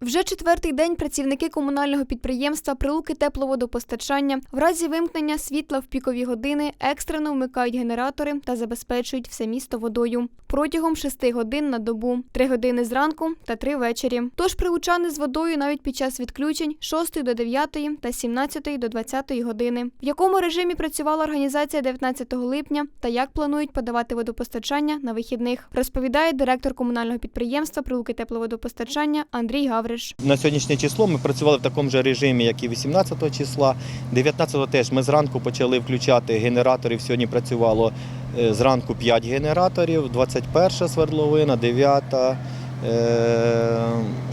Вже четвертий день працівники комунального підприємства Прилуки тепловодопостачання в разі вимкнення світла в пікові години екстрено вмикають генератори та забезпечують все місто водою протягом шести годин на добу, три години зранку та три ввечері. Тож прилучани з водою навіть під час відключень 6 до 9 та 17 до 20 години. В якому режимі працювала організація 19 липня та як планують подавати водопостачання на вихідних, розповідає директор комунального підприємства Прилуки тепловодопостачання Андрій Гавриш. На сьогоднішнє число ми працювали в такому ж режимі, як і 18 числа. 19-го теж ми зранку почали включати генераторів. Сьогодні працювало е, зранку 5 генераторів, 21 свердловина, 9,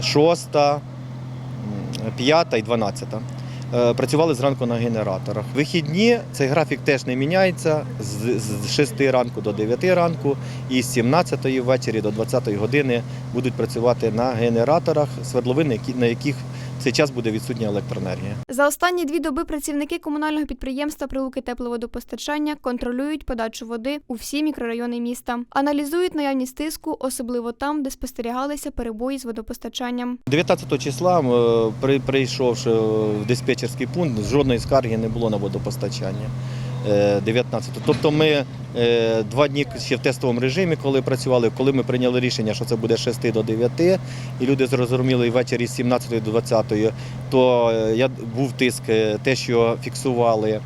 6, 5 і 12. Е, Працювали зранку на генераторах. Вихідні цей графік теж не міняється з з 6 ранку до 9 ранку і з 17 ввечері до 20 години будуть працювати на генераторах свердловини, на яких в цей час буде відсутня електроенергія. За останні дві доби працівники комунального підприємства Прилуки тепловодопостачання контролюють подачу води у всі мікрорайони міста, аналізують наявність тиску, особливо там, де спостерігалися перебої з водопостачанням. 19 числа, е, прийшовши в диспетчерський пункт, жодної скарги не було на водопостачання. Е, 19. Тобто ми е, два дні ще в тестовому режимі, коли працювали, коли ми прийняли рішення, що це буде з 6 до 9, і люди зрозуміли і ввечері з 17 до 20, то е, я був тиск, е, те, що фіксували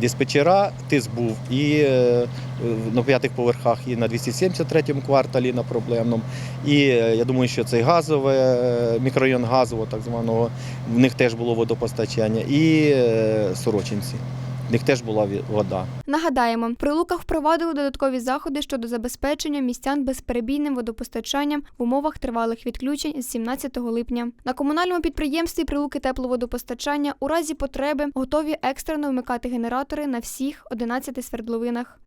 диспетчера, тиск був і на п'ятих поверхах, і на 273 кварталі на проблемному. І я думаю, що цей газове, мікрорайон газового, так званого, в них теж було водопостачання, і Сорочинці. В них теж була вода. Нагадаємо, при луках впровадили додаткові заходи щодо забезпечення містян безперебійним водопостачанням в умовах тривалих відключень з 17 липня. На комунальному підприємстві Прилуки тепловодопостачання у разі потреби готові екстрено вмикати генератори на всіх 11 свердловинах.